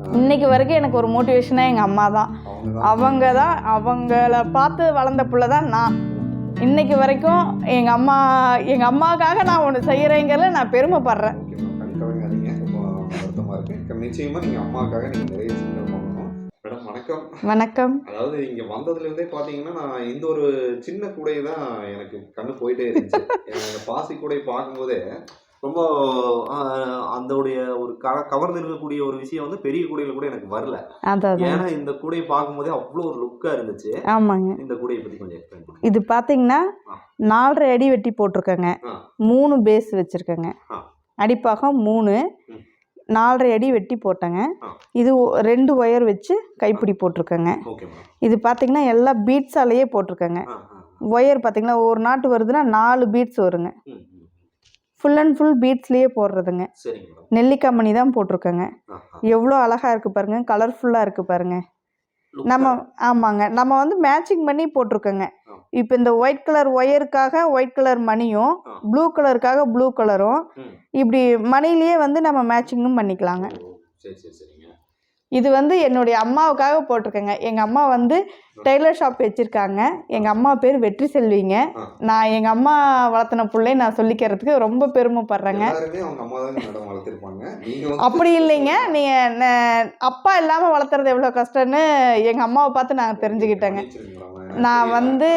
இன்னைக்கு வரைக்கும் எனக்கு ஒரு மோட்டிவேஷனாக எங்கள் அம்மா தான். அவங்க தான் அவங்க தான் அவங்கள பார்த்து வளர்ந்த புள்ள தான் நான். இன்னைக்கு வரைக்கும் எங்கள் அம்மா எங்கள் அம்மாவுக்காக நான் ஒன்று செய்கிறேங்கிறத நான் பெருமைப்படுறேன். நிச்சயமாக நீங்கள் அம்மாவுக்காக நீங்கள் நிறைய பண்ணணும். மேடம் வணக்கம். வணக்கம். அதாவது இங்கே வந்ததுலேருந்தே பார்த்தீங்கன்னா நான் இந்த ஒரு சின்ன கூடையை தான் எனக்கு கண்ணு போயிட்டே இருந்துச்சு. பாசி கூடையை பார்க்கும்போதே ரொம்ப அதோடைய ஒரு க கவர்ந்து இருக்கக்கூடிய ஒரு விஷயம் வந்து பெரிய கூடையில கூட எனக்கு வரல. ஏன்னா இந்த கூடையை பார்க்கும்போதே அவ்வளோ ஒரு லுக்காக இருந்துச்சு. ஆமாங்க. இந்த கூடையை பற்றி கொஞ்சம் எக்ஸ்பிளைன் பண்ணுங்க. இது பார்த்தீங்கன்னா. நாலரை அடி வெட்டி போட்டிருக்கேங்க. மூணு பேஸ் வச்சுருக்கேங்க. அடிப்பாகம் மூணு. நாலரை அடி வெட்டி போட்டேங்க. இது ரெண்டு ஒயர் வச்சு கைப்பிடி போட்டிருக்கேங்க. இது பார்த்தீங்கன்னா எல்லா பீட்ஸாலேயே போட்டிருக்கேங்க. ஒயர் பார்த்தீங்கன்னா ஒரு நாட்டு வருதுன்னா நாலு பீட்ஸ் வருங்க. ஃபுல் அண்ட் ஃபுல் பீட்ஸ்லேயே போடுறதுங்க. நெல்லிக்காய் மணி தான் போட்டிருக்கேங்க. எவ்வளோ அழகாக இருக்குது பாருங்க கலர்ஃபுல்லாக இருக்குது பாருங்க. நம்ம ஆமாங்க. நம்ம வந்து மேட்சிங் பண்ணி போட்டிருக்கோங்க. இப்போ இந்த ஒயிட் கலர் ஒயருக்காக ஒயிட் கலர் மணியும். ப்ளூ கலருக்காக ப்ளூ கலரும். இப்படி மணிலேயே வந்து நம்ம மேட்சிங்கும் பண்ணிக்கலாங்க. சரி சரி சரிங்க. இது வந்து என்னுடைய அம்மாவுக்காக போட்டிருக்கேங்க. எங்கள் அம்மா வந்து டெய்லர் ஷாப் வச்சுருக்காங்க. எங்கள் அம்மா பேர் வெற்றி செல்விங்க. நான் எங்கள் அம்மா வளர்த்தின பிள்ளை நான் சொல்லிக்கிறதுக்கு ரொம்ப பெருமைப்படுறேங்க. அப்படி இல்லைங்க. நீங்கள் அப்பா இல்லாமல் வளர்த்துறது எவ்வளோ கஷ்டம்னு எங்கள் அம்மாவை பார்த்து நாங்கள் தெரிஞ்சுக்கிட்டேங்க. நான். வந்து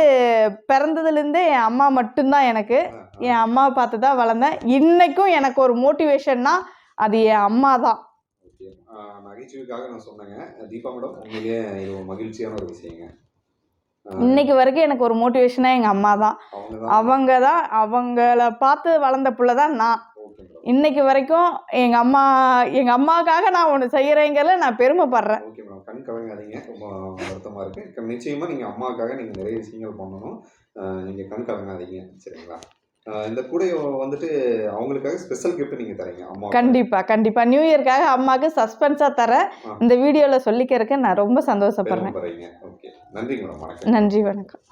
பிறந்ததுலேருந்தே என் அம்மா மட்டும்தான் எனக்கு. என் அம்மாவை பார்த்து தான் வளர்ந்தேன். இன்னைக்கும் எனக்கு ஒரு மோட்டிவேஷன்னா அது என் அம்மா தான் நகைச்சுவைக்காக நான் சொன்னேங்க. தீபா மேடம் உண்மையிலேயே இது மகிழ்ச்சியான ஒரு விஷயங்க. இன்னைக்கு வரைக்கும் எனக்கு ஒரு மோட்டிவேஷனாக எங்கள் அம்மா தான். அவங்க தான் அவங்க தான் அவங்கள பார்த்து வளர்ந்த புள்ள தான் நான் இன்னைக்கு வரைக்கும் எங்கள் அம்மா எங்கள் அம்மாவுக்காக நான் ஒன்று செய்கிறேங்கிறத நான் பெருமைப்படுறேன். ஓகே மேடம் கண் கலங்காதீங்க. ரொம்ப வருத்தமாக இருக்குது நிச்சயமாக நீங்கள் அம்மாவுக்காக நீங்கள் நிறைய விஷயங்கள் பண்ணணும். நீங்கள் கண் கலங்காதீங்க. சரிங்களா? இந்த கூடையை வந்துட்டு அவங்களுக்காக ஸ்பெஷல் கிஃப்ட் நீங்கள் தரீங்க அம்மா கண்டிப்பாக கண்டிப்பாக நியூ இயர்க்காக அம்மாவுக்கு சஸ்பென்ஸாக தரேன் ஆ. இந்த வீடியோவில் சொல்லிக்கிறதுக்கு நான் ரொம்ப சந்தோஷப்படுறேன். நன்றி மேடம். வணக்கம். நன்றி வணக்கம்.